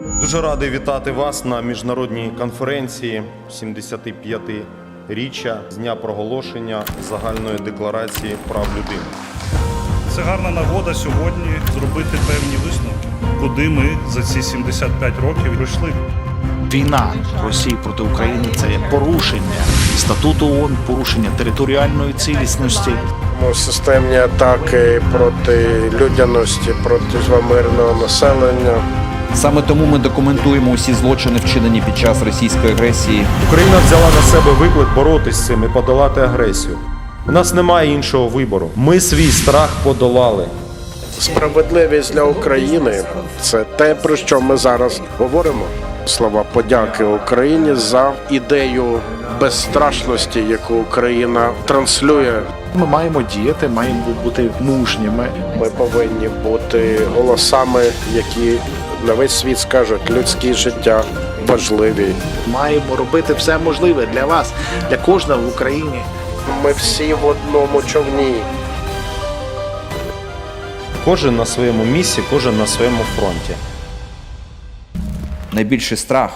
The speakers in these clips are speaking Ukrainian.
Дуже радий вітати вас на міжнародній конференції 75-річчя з дня проголошення загальної декларації прав людини. Це гарна нагода сьогодні зробити певні висновки, куди ми за ці 75 років прийшли. Війна Росії проти України це є порушення статуту ООН, порушення територіальної цілісності. Системні атаки проти людяності, проти мирного населення. Саме тому ми документуємо усі злочини, вчинені під час російської агресії. Україна взяла на себе виклик боротись з цим і подолати агресію. У нас немає іншого вибору. Ми свій страх подолали. Справедливість для України це те, про що ми зараз говоримо. Слова подяки Україні за ідею безстрашності, яку Україна транслює. Ми маємо діяти, маємо бути мужніми. Ми повинні бути голосами, які на весь світ скажуть, людські життя важливі. Маємо робити все можливе для вас, для кожного в Україні. Ми всі в одному човні. Кожен на своєму місці, кожен на своєму фронті. Найбільший страх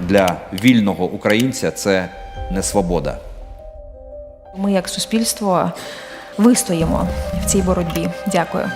для вільного українця це не свобода. Ми, як суспільство, вистоїмо в цій боротьбі. Дякую.